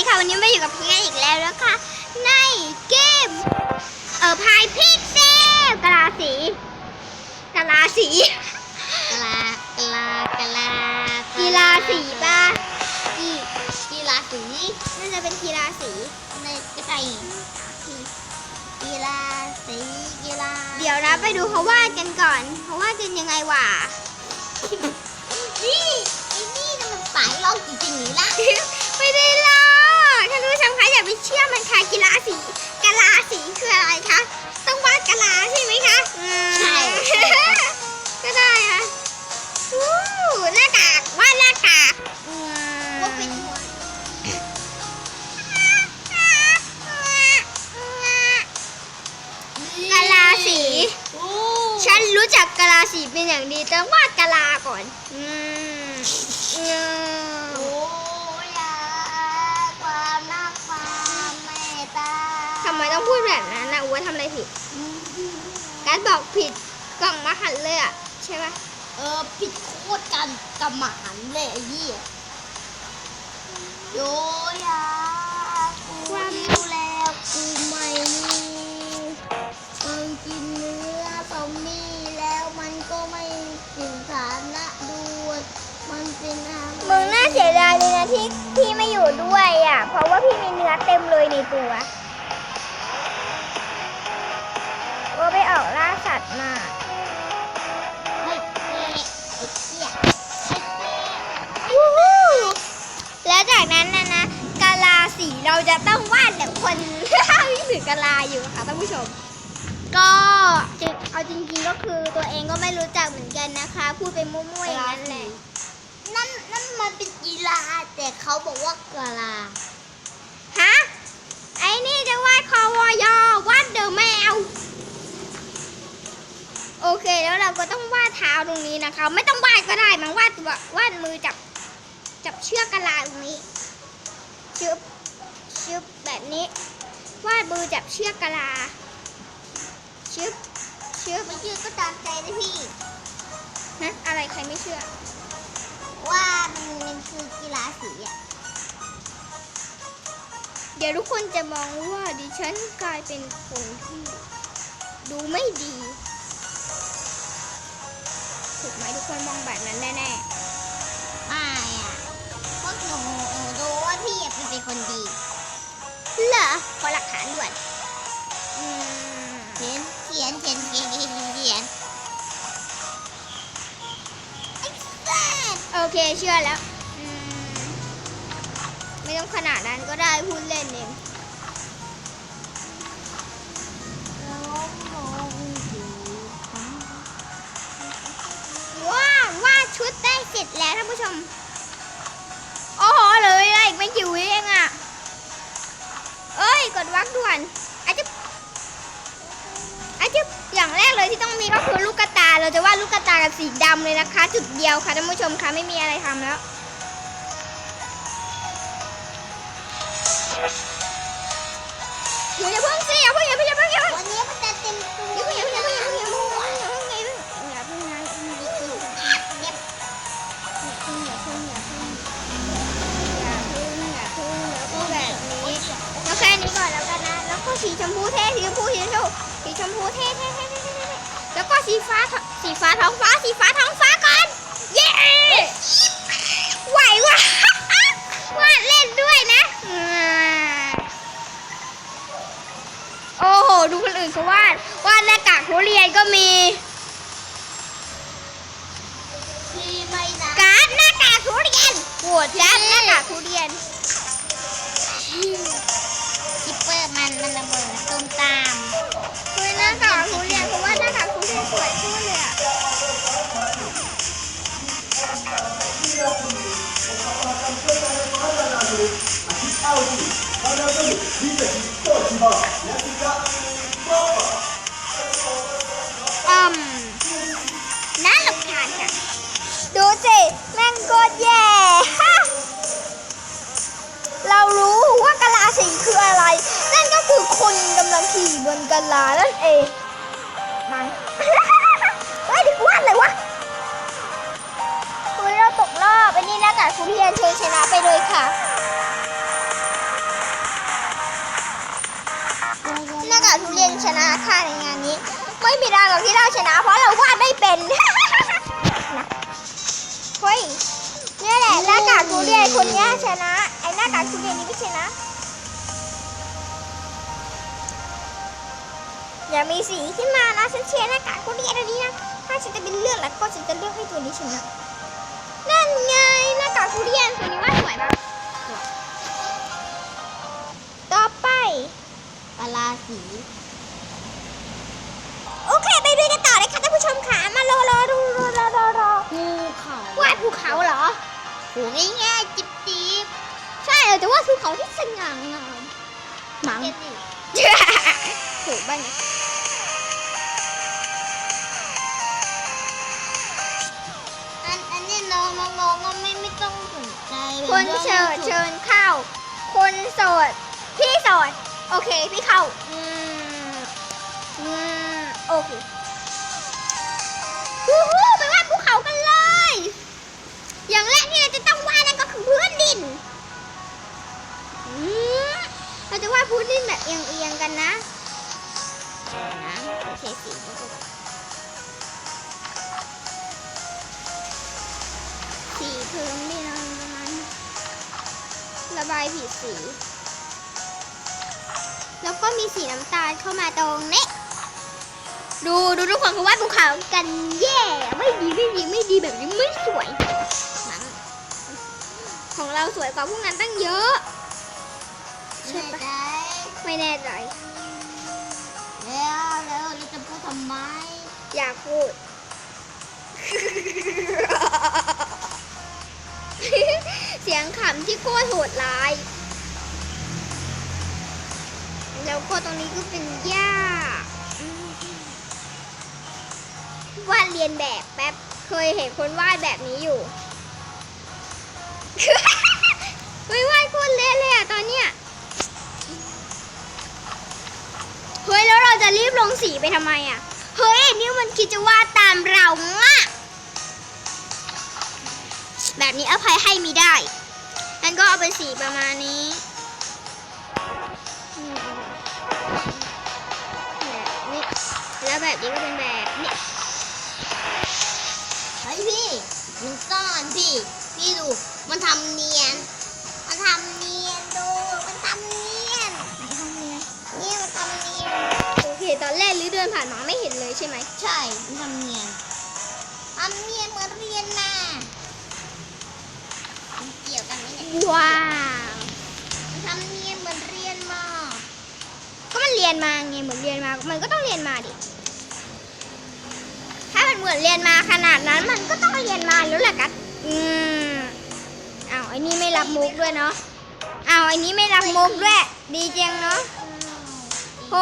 ดีค่ะ วันนี้มาอยู่กับพี่กันอีกแล้วนะคะในเกม เออพายพิกเซลกะลาสีกะลาสีกะลากะลากะลากีฬาสีป่ะกีกีฬาสีน่าจะเป็นกีฬาสีในกระไก่กีฬาสีกีฬาเดี๋ยวนะไปดูเขาวาดกันก่อนเขาวาดกันยังไงวะนี่ไอ้นี่น่ะมันสายลอกจริงๆนี่ละไม่ได้หรอกท่านผู้ ชมคะอย่าไปเชื่อมันค่ะกีฬาสีกะลาสีคืออะไรคะ ต้องวาดกะลาใช่ไหมคะใช่ ก็ได้ค่ะอู้หน้ากากวาดหน้ากากอืม ว่าเป็นหัวกะลาสี ฉันรู้จักกะลาสีเป็นอย่างดีแต่วาดกะลาก่อน อืมอืม แบบนั้นนะอ้วนทำอะไรผิด การดบอกผิดกล่องมาหันเลยอะ ใช่ปะเออผิดโคตรกันกับหมาหันเลยไอ้ยี่โยยากูหิวแล้วกูไม่มีมึงกินเนื้อซอมบี้แล้วมันก็ไม่ถึงฐานะด้วยมันเป็นอาหารมึงน่าเสียดายเลยนะที่พี่ไม่อยู่ด้วยอะ เพราะว่าพี่มีเนื้อเต็มเลยในตัว ไปออกล่าสัตว์มาเฮ้ยเฮ้ยไอ้เหี้ยไอ้เหี้ยวู้ฮู้แล้วจากนั้นนะนะกาลาสีเราจะต้องวาดแบบคนที่ถือกาลาอยู่ค่ะท่านผู้ชม ก็จริงเอาจริงๆก็คือตัวเองก็ไม่รู้จักเหมือนกันนะคะ พูดไปมั่วๆอย่างนั้นแหละนั่นนั่นมันเป็นกีฬาแต่เขาบอกว่ากะลาฮะไอ้นี่จะวาดคอวอยอวาดเดอะแมว โอเคแล้วเราก็ต้องวาดเท้าตรงนี้นะคะ ไม่ต้องวาดก็ได้มันวาดตัววาดมือจับจับเชือกกะลาตรงนี้ชึบชึบแบบนี้ วาดมือจับเชือกกะลาชึบชึบไม่เชื่อก็ตามใจนะพี่ฮะอะไรใครไม่เชื่อ ว่ามันมันคือกีฬาสีอะเดี๋ยวทุกคนจะมองว่าดิฉันกลายเป็นคนที่ดูไม่ดี ถูกไหมทุกคนมองแบบนั้นแน่ไม่อะพวกหนูหนูรู้ว่าพี่อะเป็นคนดีๆเหรอขอหลักฐานด่วนอืมเขียนเขียนเขียนเขียนเขียนเขียนไอ้สัสโอเคเชื่อแล้วอืมไม่ต้องขนาดนั้นก็ได้พูดเล่นเอง ชุดได้เสร็จแล้วท่านผู้ชม โอ้โหเหลยอะไรอีกไม่กี่วิเองอะ เอ้ย กดวักด่วนอาจจะอาจจะอย่างแรกเลยที่ต้องมีก็คือลูกกระตา เราจะวาดลูกกระตากับสีดำเลยนะคะ จุดเดียวค่ะท่านผู้ชมคะไม่มีอะไรทำแล้วอย่าเพิ่งสิอย่าเพิ่งอย่าเพิ่งอย่าเพิ่งอย่าเพิ่ง ชมพูเท่เท่เท่เท่เท่เท่แล้วก็สีฟ้าท้องสีฟ้าท้องฟ้า สีฟ้าท้องฟ้าก่อน เย้ไหววะวาดเล่นด้วยนะอืมโอ้โห ดูคนอื่นเขาวาดวาดหน้ากากทุเรียนก็มีพี่ไม่นะการ์ดหน้ากากทุเรียนโหวตการ์ดหน้ากากทุเรียน รู้ว่ากะลาสีคืออะไร นั่นก็คือคนกำลังขี่บนกะลานั่นเองมาเฮ้ยดิว่าดเลยวะคุณเราตกรอบไปนี่น้ากากคุณเพียนเชทชนะไปเลยค่ะน้ากากทุเรียนชนะค่ะในงานนี้ ไม่มีทางหรอที่เราชนะ เพราะเราวาดไม่เป็นเฮ้ยนี่แหละน้ากากทุเรียนคนนี้ชนะ หน้ากากทุเรียนนี้ไม่ชนะ อย่ามีสีขึ้นมานะฉันเชียร์หน้ากากทุเรียนอันนี้นะถ้าฉันจะเป็นเลือกแล้วก็ฉันจะเลือกให้ตัวนี้ชนะนั่นไงหน้ากากทุเรียนตัวนี้ว่าสวยปะสวยต่อไปปลาสีโอเคไปดูกันต่อเลยค่ะท่านผู้ชมค่ะมารอรอรอรอรอรอรอภูเขาวาดภูเขาเหรอโหง่ายๆ ภูเขาที่สง่างามหมังเก็บดิถูกบ้างเนี่ยอันอันนี้น้องน้องๆก็ไม่ไม่ต้องสนใจคนเชิญเชิญเข้า คนโสด พี่โสด โอเค พี่เข้า อืม อืม โอเค พื้นดินแบบเอียงๆกันนะนะโอเคสีก็จะสีพิ่มนี่นะประมาณระบายผิดสี แล้วก็มีสีน้ำตาลเข้ามาตรงนี้ ดูดูทุกคนเขาวาดภูเขากันแย่ไม่ดีไม่ดีไม่ดีแบบนี้ไม่สวยของเราสวยกว่าพวกนั้นตั้งเยอะใช่ไม่ปะ ได้ไม่แน่ใจ แล้วแล้วเราจะพูดทำไม อยากพูด เสียงขำที่โคตรโหดร้าย แล้วก็ตรงนี้ก็เป็นหญ้าวาดเรียนแบบแป๊บ เคยเห็นคนวาดแบบนี้อยู่ เฮ้ยวาดโคตรเละเลยอะตอนเนี้ย รีบลงสีไปทำไมอะ เฮ้ยนี่มันคิดจะวาดตามเรามะแบบนี้อภัยให้มีได้งั้นก็เอาเป็นสีประมาณนี้แบบนี้ แล้วแบบนี้ก็เป็นแบบนี้เฮ้ยพี่ มันซ่อนพี่ พี่ดู มันทำเนียน ใช่ไหมใช่มันทำเนียนทำเนียนเหมือนเรียนมามันเกี่ยวกันไหมเนี่ยว้าวมันทำเนียนเหมือนเรียนมา ก็มันเรียนมาไงเหมือนเรียนมา มันก็ต้องเรียนมาดิ ถ้ามันเหมือนเรียนมาขนาดนั้นมันก็ต้องเรียนมาแล้วแหละกัดอืมอ้าวไอ้นี่ไม่รับมุกด้วยเนาะอ้าวไอ้นี่ไม่รับมุกด้วย ดีจังเนาะโห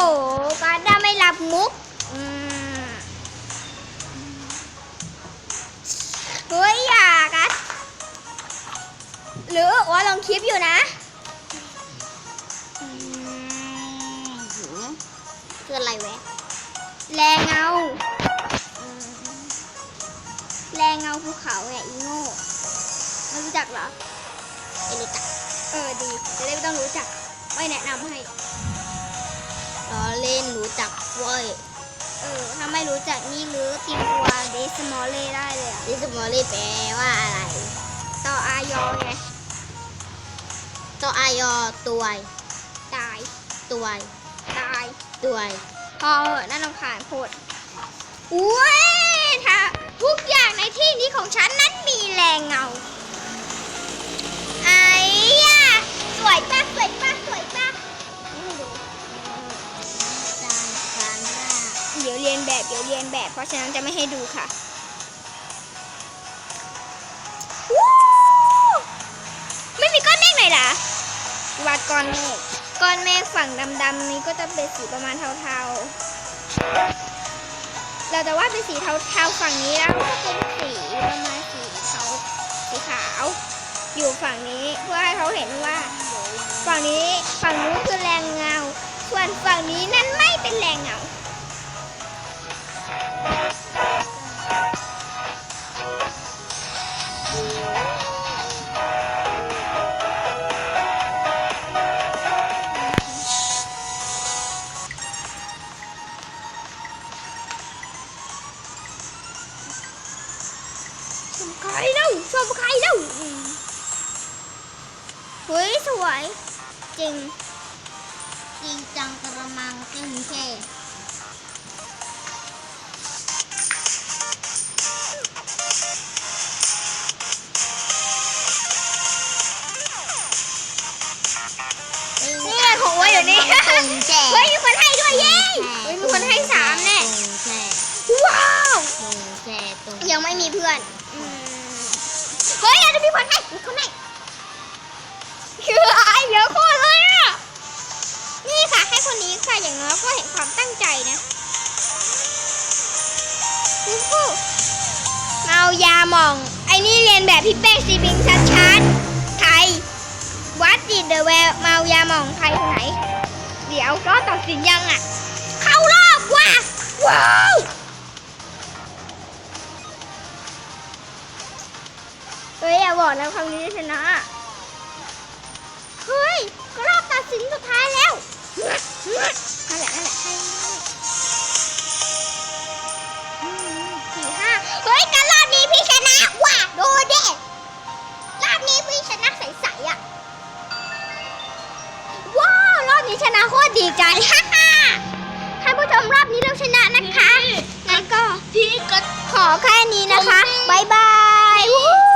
กัดด้าไม่รับมุก หรือว่าลองคลิปอยู่นะอืมคืออะไรแวะ แรงเงาอืมแรงเงาภูเขาไงอีโง่ไม่รู้จักเหรอไม่รู้จัก เออดีจะได้ไม่ต้องรู้จัก ไม่แนะนำให้ล้อเล่นรู้จักเว้ย เออ ถ้าไม่รู้จักนี่หรือตีตัวเดสมอลเล่ได้เลยอะ ดิสมอลลี่แปลว่าอะไร ต่ออายอไง ตัวอายอตัวตาย ตัวตาย ตัวพอเหอะน่ารำคาญโคตรอุ้ยถ้าทุกอย่างในที่นี้ของฉันนั้นมีแรงเงา ไอ้ยะสวยปะสวยปะสวยปะไม่ดูจานคานราเดี๋ยวเรียนแบบ เดี๋ยวเรียนแบบ เพราะฉะนั้นจะไม่ให้ดูค่ะ วาดก้อนเมฆก้อนเมฆฝั่งดำๆนี้ก็จะเป็นสีประมาณเทาๆ เราจะวาดเป็นสีเทาๆฝั่งนี้แล้วก็เป็นสีประมาณสีขาวสีขาว อยู่ฝั่งนี้เพื่อให้เขาเห็นว่า ฝั่งนี้ฝั่งนู้นคือแรงเงา ส่วนฝั่งนี้นั่นไม่เป็นแรงเงา สวยจริงจริงจังกระมังตึงแค่นี่ไงของไว้อยู่นี่ตึงแค่เฮ้ยมีคนให้ด้วยเย้เฮ้ยมีคนให้สามแน่ตึงแค่ว้าวตึงแค่ตึงยังไม่มีเพื่อนอืมเฮ้ยอาจจะมีคนให้มีคนให้ คืออ้เดี๋ยวโคตรเลยอะ นี่ค่ะให้คนนี้ค่ะอย่างน้อยก็เห็นความตั้งใจนะฟูฟูเมายาหม่อง ไอ้นี่เรียนแบบพี่เป้ซีบิงชัดๆไทยวัดดิเดอะแวร์เมายาหม่องไทยคนไหน เดี๋ยวก็ตัดสินยังอะ เข้ารอบว่ะว้าวเฮ้ยอย่าบอกนะครั้งนี้ชนะ เฮ้ยรอบตัดสินสุดท้ายแล้วนั่นแหละนั่นแหละให้อืมสี่ห้าเฮ้ยกันรอบนี้พี่ชนะว่ะดูดิรอบนี้พี่ชนะใสๆอะว้าวรอบนี้ชนะโคตรดีใจฮ่าฮ่าท่านผู้ชมรอบนี้เราชนะนะคะงั้นก็พี่ก็ขอแค่นี้นะคะบายบาย